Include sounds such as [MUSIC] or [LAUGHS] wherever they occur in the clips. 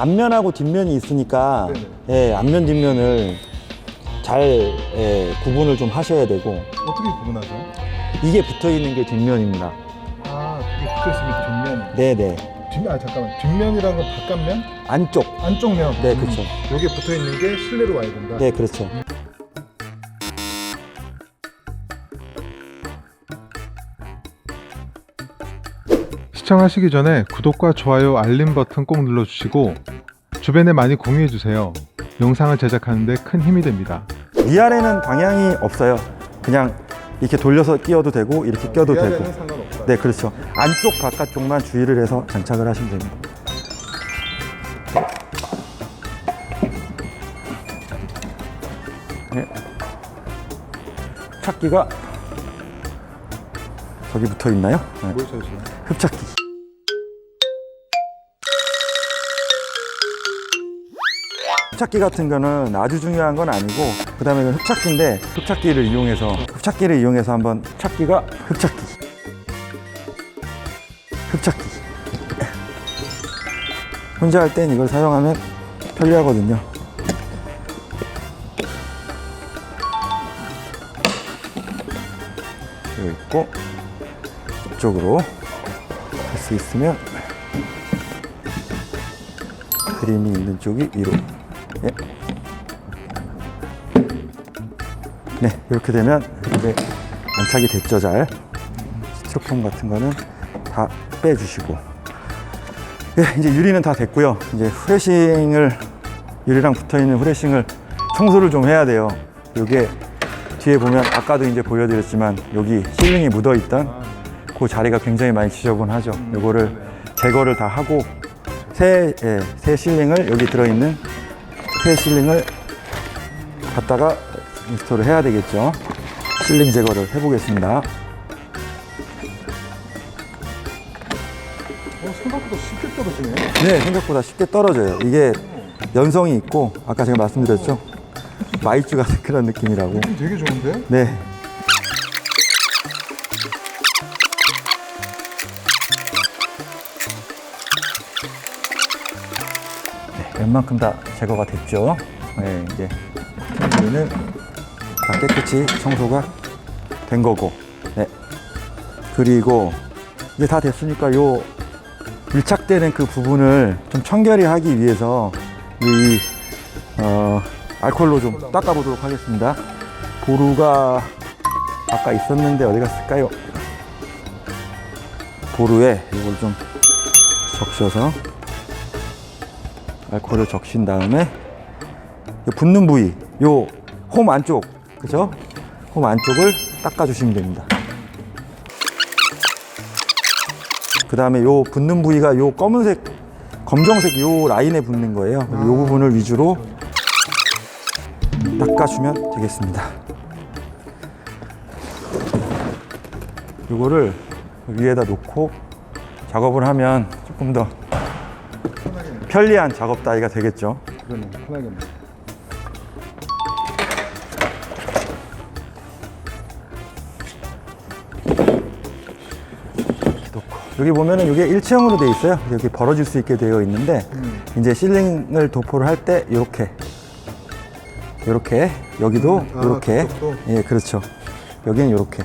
앞면하고 뒷면이 있으니까. 예, 앞면 뒷면을 잘 예, 구분을 좀 하셔야 되고 어떻게 구분하죠? 이게 붙어 있는 게 뒷면입니다. 아, 그게 붙어 있으면 뒷면. 네네 뒷면, 아 잠깐만. 뒷면이라는 건 바깥면? 안쪽 안쪽 면. 네, 그쵸. 여기에 붙어 있는 게 실내로 와야 된다. 네 그렇죠. 시청하시기 전에 구독과 좋아요, 알림 버튼 꼭 눌러주시고 주변에 많이 공유해주세요. 영상을 제작하는데 큰 힘이 됩니다. 위아래는 방향이 없어요. 그냥 이렇게 돌려서 끼워도 되고 이렇게 껴도 되고. 상관없다. 네 그렇죠. 안쪽 바깥쪽만 주의를 해서 장착을 하시면 됩니다. 네. 흡착기가 저기 붙어 있나요? 네. 뭘 찾으시나요? 흡착기. 흡착기 같은 거는 아주 중요한 건 아니고 그 다음에 흡착기인데 흡착기를 이용해서 흡착기를 이용해서 한번 흡착기가 흡착기. 흡착기. 혼자 할 땐 이걸 사용하면 편리하거든요. 여기 있고 이쪽으로 할 수 있으면 그림이 있는 쪽이 위로 예. 네 이렇게 되면 이제 안착이 됐죠 잘 스티로폼 같은 거는 다 빼주시고 예, 이제 유리는 다 됐고요 이제 후레싱을 유리랑 붙어 있는 후레싱을 청소를 좀 해야 돼요 요게 뒤에 보면 아까도 이제 보여드렸지만 여기 실링이 묻어 있던 그 자리가 굉장히 많이 지저분하죠. 요거를 제거를 다 하고 새, 예, 새 실링을 여기 들어있는 새 실링을 갖다가 인스톨을 해야 되겠죠. 실링 제거를 해보겠습니다. 어, 생각보다 쉽게 떨어지네. 네, 생각보다 쉽게 떨어져요. 이게 연성이 있고 아까 제가 말씀드렸죠. 마이쮸 같은 그런 느낌이라고. 되게 좋은데? 네. 웬만큼 다 제거가 됐죠. 네, 이제 우리는 다 깨끗이 청소가 된 거고. 네. 그리고 이제 다 됐으니까 요 밀착되는 그 부분을 좀 청결히 하기 위해서 이 어, 알콜로 좀 닦아보도록 하겠습니다. 보루가 아까 있었는데 어디 갔을까요? 보루에 이걸 좀 적셔서 알코올을 적신 다음에 이 붙는 부위, 요 홈 안쪽, 그죠? 홈 안쪽을 닦아주시면 됩니다. 그 다음에 요 붙는 부위가 요 검은색, 검정색 요 라인에 붙는 거예요. 요 부분을 위주로 닦아주면 되겠습니다. 이거를 위에다 놓고 작업을 하면 조금 더 편리한 작업 따위가 되겠죠. 그러네, 편하겠네. 여기 보면은 이게 일체형으로 되어 있어요. 여기 벌어질 수 있게 되어 있는데 이제 실링을 도포를 할 때 이렇게 이렇게 여기도 아, 이렇게 그쪽도? 예 그렇죠. 여기는 이렇게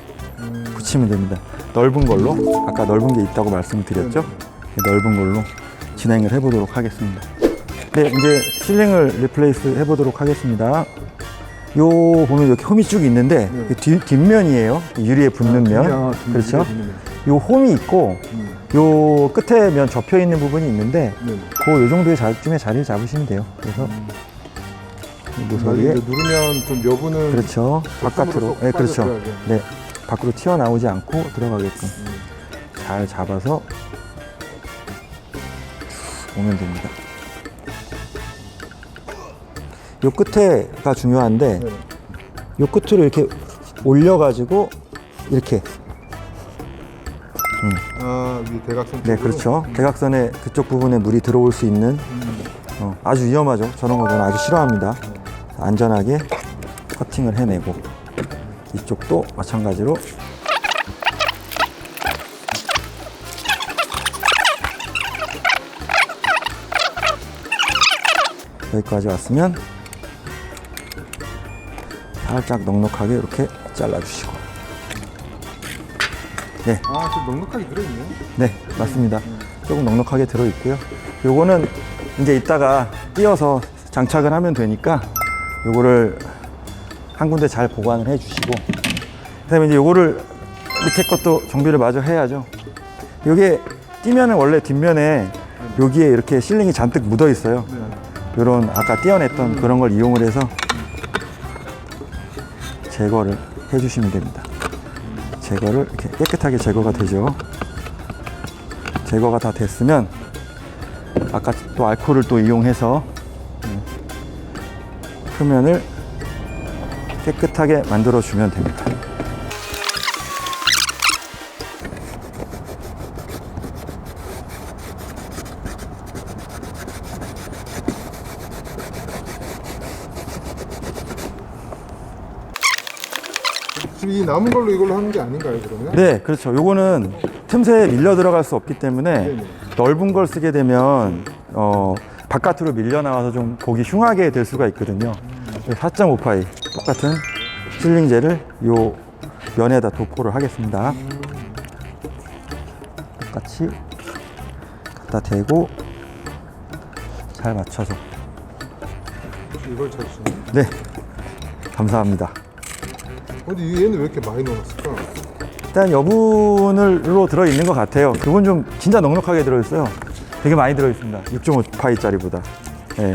붙이면 됩니다. 넓은 걸로 아까 넓은 게 있다고 말씀드렸죠. 이 넓은 걸로 진행을 해보도록 하겠습니다. 네 이제 실링을 리플레이스 해보도록 하겠습니다. 요 보면 이렇게 홈이 쭉 있는데 네. 그 뒤, 뒷면이에요. 유리에 붙는 면. 그렇죠. 요 홈이 있고 요 끝에 면 접혀 있는 부분이 있는데 네. 그요 정도의 자쯤에 자리를 잡으시면 돼요. 그래서 이 모서리에 이제 누르면 좀 여부는 그렇죠. 바깥으로 쏙네 그렇죠. 네 밖으로 튀어나오지 않고 들어가게끔 잘 잡아서 오면 됩니다. 요 끝에가 중요한데 네. 요 끝으로 이렇게 올려가지고 이렇게. 아, 위 대각선 네 쪽으로? 그렇죠. 대각선에 그쪽 부분에 물이 들어올 수 있는 어, 아주 위험하죠. 저런 거 저는 아주 싫어합니다. 안전하게 커팅을 해내고 이쪽도 마찬가지로 여기까지 왔으면 살짝 넉넉하게 이렇게 잘라주시고 네, 아, 좀 넉넉하게 들어있네요. 네 맞습니다. 조금 넉넉하게 들어 있고요. 요거는 이제 이따가 띄어서 장착을 하면 되니까 요거를 한 군데 잘 보관을 해주시고 그다음에 이제 요거를 밑에 것도 정비를 마저 해야죠. 요게 띄면은 원래 뒷면에 여기에 이렇게 실링이 잔뜩 묻어 있어요. 요런 아까 띄어냈던 그런 걸 이용을 해서 제거를 해주시면 됩니다. 제거를 이렇게 깨끗하게 제거가 되죠. 제거가 다 됐으면 아까 또 알코올을 또 이용해서 음, 표면을 깨끗하게 만들어 주면 됩니다. 남은 걸로 이걸로 하는 게 아닌가요, 그러면? 네, 그렇죠. 요거는 틈새에 밀려 들어갈 수 없기 때문에 넓은 걸 쓰게 되면 어, 바깥으로 밀려 나와서 좀 보기 흉하게 될 수가 있거든요. 4.5파이 똑같은 실링제를 요 면에다 도포를 하겠습니다. 똑같이 갖다 대고 잘 맞춰서 이걸 잘 쓰네. 네 감사합니다. 근데 얘는 왜 이렇게 많이 넣어놨을까? 일단 여분으로 들어 있는 것 같아요. 그건 좀 진짜 넉넉하게 들어 있어요. 되게 많이 들어 있습니다. 6.5파이짜리보다. 예.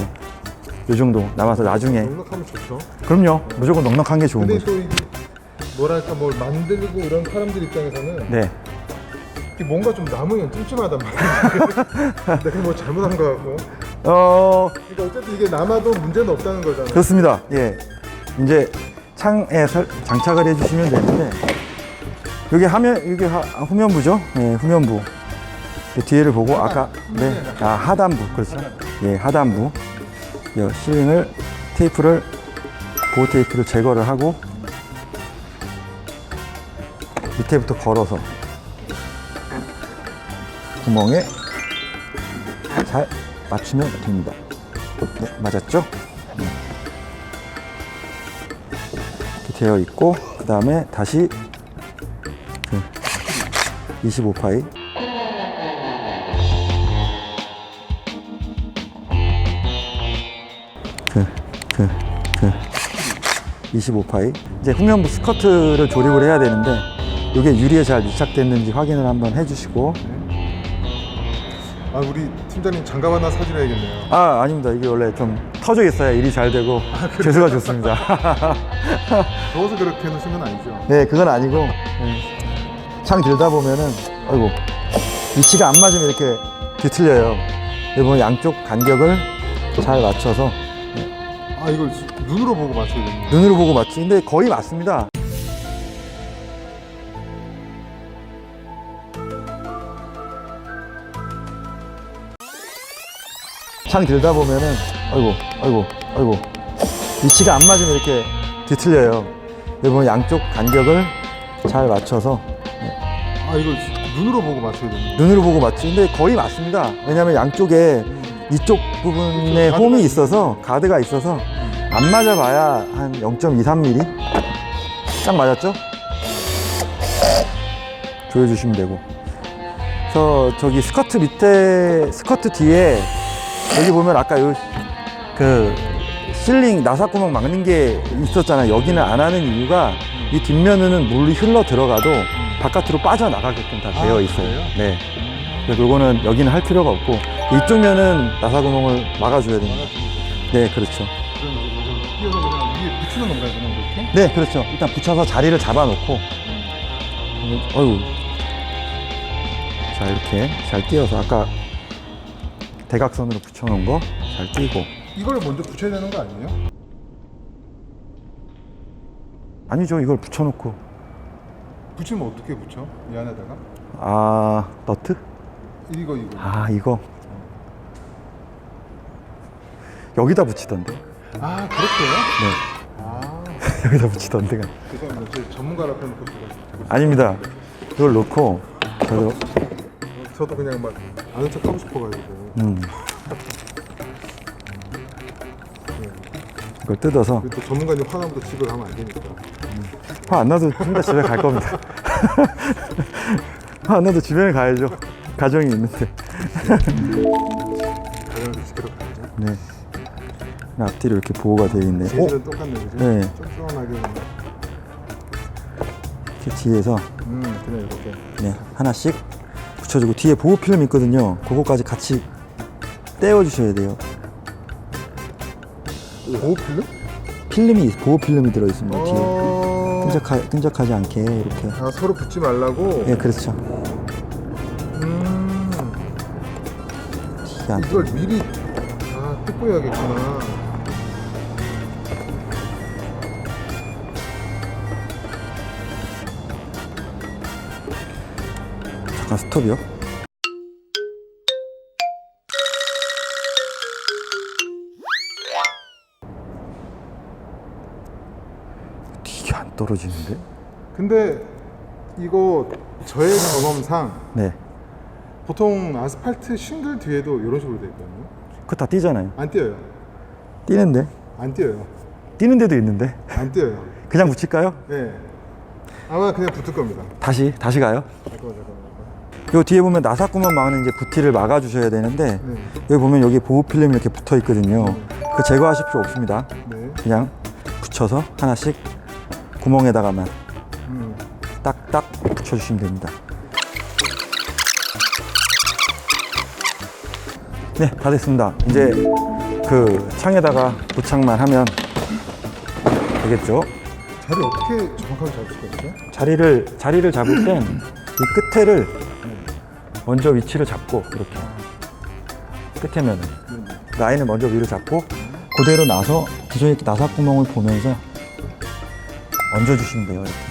요 정도 남아서 나중에 넉넉하면 좋죠. 그럼요. 무조건 넉넉한 게 좋은 근데 거죠. 또 이게 뭐랄까 뭘 만들고 이런 사람들 입장에서는 네. 이게 뭔가 좀 남으면 찜찜하단 말이야. 내가 [LAUGHS] 뭐 잘못한 거 같고. 어 그러니까 어쨌든 이게 남아도 문제는 없다는 거잖아. 그렇습니다. 예. 이제 창에 설- 장착을 해주시면 되는데 여기 하면 이게 하, 후면부죠. 예, 후면부. 그 뒤에를 보고 아까 네, 아 하단부 그렇죠. 예, 하단부. 이 실링을 테이프를 보호 테이프를 제거를 하고 밑에부터 걸어서 구멍에 잘 맞추면 됩니다. 네, 맞았죠? 되어 있고 그 다음에 다시 그 25파이. 그, 그, 그 25파이. 이제 후면부 스커트를 조립을 해야 되는데 이게 유리에 잘 밀착됐는지 확인을 한번 해주시고 아 우리 팀장님 장갑 하나 사주셔야겠네요. 아 아닙니다 이게 원래 좀 터져 있어야 일이 잘 되고 재수가 좋습니다 [LAUGHS] 더워서 그렇게 해놓으신 건 아니죠? 네, 그건 아니고 네. 창 들다 보면은 아이고 위치가 안 맞으면 이렇게 뒤틀려요. 이번 양쪽 간격을 잘 맞춰서 아 이걸 눈으로 보고 맞춰야겠네요. 눈으로 보고 맞지. 근데 거의 맞습니다. 창 들다 보면은 아이고 아이고 아이고 위치가 안 맞으면 이렇게 뒤틀려요. 이번 양쪽 간격을 잘 맞춰서 아 이걸 눈으로 보고 맞춰야겠네요. 눈으로 보고 맞지. 근데 거의 맞습니다. 왜냐면 양쪽에 이쪽 부분에 홈이 있어서 가드가 있어서 안 맞아봐야 한 0.2, 3mm 딱 맞았죠? 조여주시면 되고. 그래서 저기 스커트 밑에 스커트 뒤에 여기 보면 아까 요 그 실링 나사 구멍 막는 게 있었잖아요. 여기는 안 하는 이유가 이 뒷면은 물이 흘러 들어가도 바깥으로 빠져나가게끔 다 되어 아, 있어요. 그래요? 네. 그래서 요거는 여기는 할 필요가 없고 이쪽 면은 나사 구멍을 막아줘야 됩니다. 네, 그렇죠. 그럼 이걸 끼워서 그냥 위에 붙이는 건가요, 그냥 이렇게? 네, 그렇죠. 일단 붙여서 자리를 잡아놓고, 어유 자 이렇게 잘 띄어서 아까 대각선으로 붙여놓은 거잘 띄고. 이걸 먼저 붙여야 되는 거 아니에요? 아니죠, 이걸 붙여놓고. 붙이면 어떻게 붙여? 이 안에다가? 아, 너트? 이거 이거. 아, 이거. 여기다 붙이던데. 아 그렇게요? 네, 아 [LAUGHS] 여기다 붙이던데. 죄송합니다. 제 앞에 놓고 제가 아닙니다. 이걸 놓고, 저도, 저도 그냥 막 아는 척 하고 싶어가지고. 음. 이걸 뜯어서 또 전문가님 화나면 집에 가면 안 되니까. 화 안 나도 좀 이따 집에 갈 겁니다. [LAUGHS] 화 안 나도 집에는 가야죠. 가정이 있는데. 가정을 지키러 가야죠. 네. 앞뒤로 이렇게 보호가 되어 있네. 오, 재질은 똑같네, 그죠? 네. 쫀쫀하게. 이렇게 뒤에서 음, 그냥 이렇게. 네, 하나씩 붙여주고 뒤에 보호 필름 있거든요. 그거까지 같이 떼어주셔야 돼요. 오, 필름? 필름이 보호 필름이 들어 있습니다. 뒤에 어... 끈적하, 끈적하지 않게 이렇게. 아, 서로 붙지 말라고? 예, 그렇죠. 음, 이게 안 이걸 미리 아, 뜯고 해야겠구나. 잠깐 스톱이요. 이게 안 떨어지는데? 근데 이거 저의 경험상 네. 보통 아스팔트 싱글 뒤에도 이런 식으로 돼 있거든요. 그거 다 뛰잖아요. 안 뛰어요. 뛰는데? 안 뛰어요. 뛰는 데도 있는데? 안 뛰어요. 그냥 붙일까요? 네. 아마 그냥 붙을 겁니다. 다시, 다시 가요. 잠깐만, 잠깐만. 요 뒤에 보면 나사구멍 막는 이제 부티를 막아주셔야 되는데 네. 여기 보면 여기 보호 필름이 이렇게 붙어 있거든요. 그 제거하실 필요 없습니다. 네. 그냥 붙여서 하나씩 구멍에다가만 음. 딱딱 붙여주시면 됩니다. 네, 다 됐습니다. 이제 그 창에다가 부착만 하면 되겠죠. 자리 어떻게 정확하게 잡을 수가 있어요? 자리를 자리를 잡을 땐 이 끝에를 먼저 위치를 잡고 이렇게 끝에면은 라인을 먼저 위로 잡고 그대로 나서 기존에 이렇게 나사 구멍을 보면서 얹어주시면 돼요. 이렇게.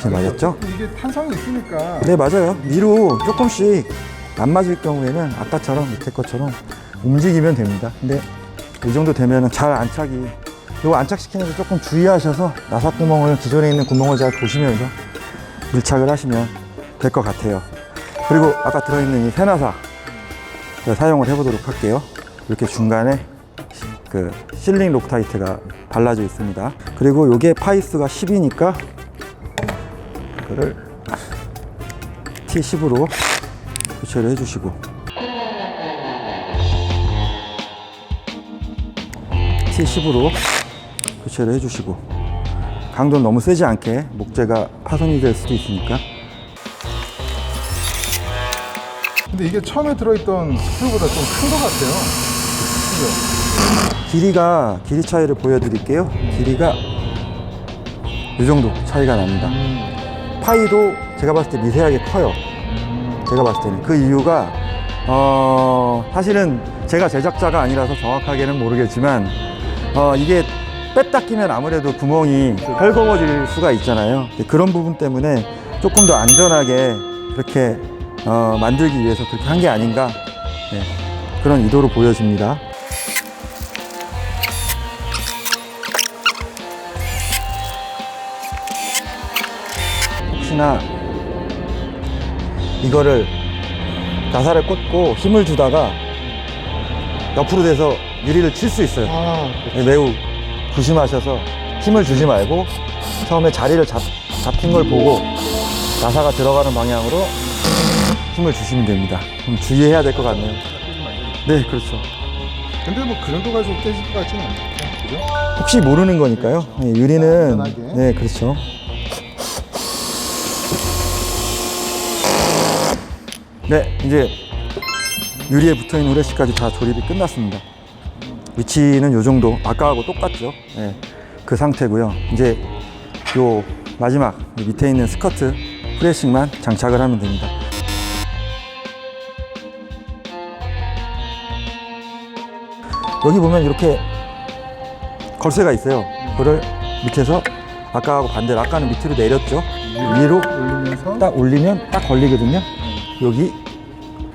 잘 맞았죠? 이게 탄성이 있으니까 네 맞아요 위로 조금씩 안 맞을 경우에는 아까처럼 밑에 것처럼 움직이면 됩니다 근데 이 정도 되면 잘 안착이 이거 안착시키는 데 조금 주의하셔서 나사 구멍을 기존에 있는 구멍을 잘 보시면서 밀착을 하시면 될 것 같아요. 그리고 아까 들어있는 이 제가 사용을 해보도록 할게요. 이렇게 중간에 시- 그 실링 록타이트가 발라져 있습니다. 그리고 이게 파이스가 10이니까 이거를 T10으로 교체를 해주시고. T10으로 교체를 해주시고 강도는 너무 세지 않게 목재가 파손이 될 수도 있으니까 근데 이게 처음에 들어있던 스프보다 좀 큰 것 같아요. 그죠? 길이가 길이 차이를 보여드릴게요 길이가 이 정도 차이가 납니다 파이도 제가 봤을 때 미세하게 커요. 제가 봤을 때는 그 이유가 어 사실은 제가 제작자가 아니라서 정확하게는 모르겠지만 어 이게 뺐다 끼면 아무래도 구멍이 헐거워질 수가 있잖아요. 그런 부분 때문에 조금 더 안전하게 그렇게 어 만들기 위해서 그렇게 한 게 아닌가 네, 그런 의도로 보여집니다. 혹시나 이거를 나사를 꽂고 힘을 주다가 옆으로 돼서 유리를 칠 수 있어요. 아, 네, 매우 조심하셔서 힘을 주지 말고 처음에 자리를 잡, 잡힌 걸 보고 나사가 들어가는 방향으로 힘을 주시면 됩니다. 좀 주의해야 될 것 같네요. 네, 그렇죠. 근데 뭐 그 정도 가지고 깨질 것 같지는 않아요. 그죠? 혹시 모르는 거니까요. 네, 유리는 안전하게. 네, 그렇죠. 네, 이제 유리에 붙어 있는 후레쉬까지 다 조립이 끝났습니다. 위치는 이 정도, 아까하고 똑같죠. 네, 그 상태고요. 이제 요 마지막 이 밑에 있는 스커트 후레쉬만 장착을 하면 됩니다. 여기 보면 이렇게 걸쇠가 있어요. 그걸 밑에서 아까하고 반대로 아까는 밑으로 내렸죠. 위로 올리면서 딱 올리면 딱 걸리거든요. 여기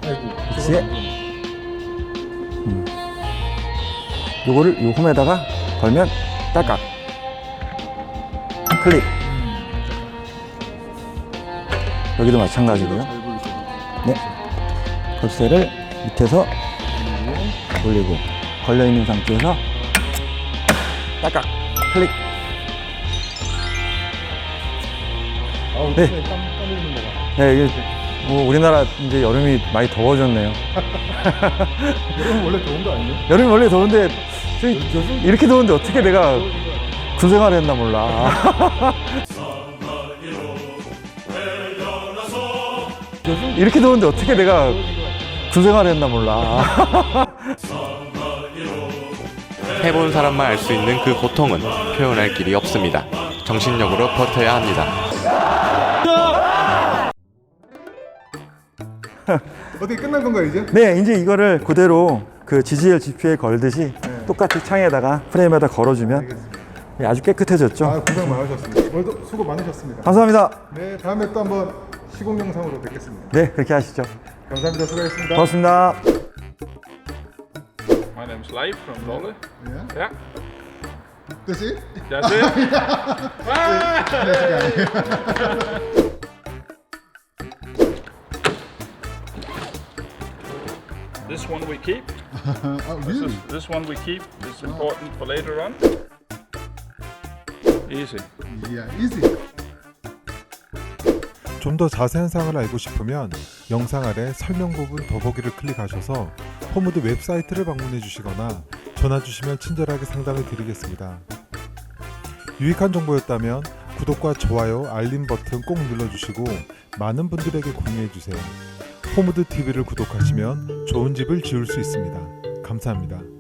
아이고 위치에 음. 요거를 요 홈에다가 걸면 딸깍 클릭 여기도 마찬가지고요. 네. 걸쇠를 밑에서 올리고 걸려 있는 상태에서 딱딱 클릭. 아우, 네. 네, 뭐 우리나라 이제 여름이 많이 더워졌네요. 여러분 원래 더운 거 아니에요? 여름이 원래 더운데 저기 이렇게 더운데 어떻게 내가 군 생활 했나 몰라. 이렇게 더운데 어떻게 내가 군 생활 했나 몰라. 해본 사람만 알 수 있는 그 고통은 표현할 길이 없습니다. 정신력으로 버텨야 합니다. [LAUGHS] 어떻게 끝난 건가요 이제? 네, 이제 이거를 그대로 그 GGL GP에 걸듯이 똑같이 창에다가 프레임에다 걸어주면 아주 깨끗해졌죠. 아 고생 많으셨습니다. 오늘도 수고 많으셨습니다. 감사합니다. 네 다음에 또 한번 시공 영상으로 뵙겠습니다. 네, 그렇게 하시죠. 감사합니다. 수고하셨습니다. 고맙습니다. My name's Leif from Lolle. Yeah. Yeah, That's it? [LAUGHS] that's it. [LAUGHS] this one we keep. [LAUGHS] Oh, This, is, this one we keep. It's important for later on. Easy. Yeah, easy. 좀 더 자세한 사항을 알고 싶으면 영상 아래 설명 부분 더보기를 클릭하셔서 포무드 웹사이트를 방문해 주시거나 전화 주시면 친절하게 상담해 드리겠습니다. 유익한 정보였다면 구독과 좋아요, 알림 버튼 꼭 눌러주시고 많은 분들에게 공유해 주세요. 포무드 TV를 구독하시면 좋은 집을 지을 수 있습니다. 감사합니다.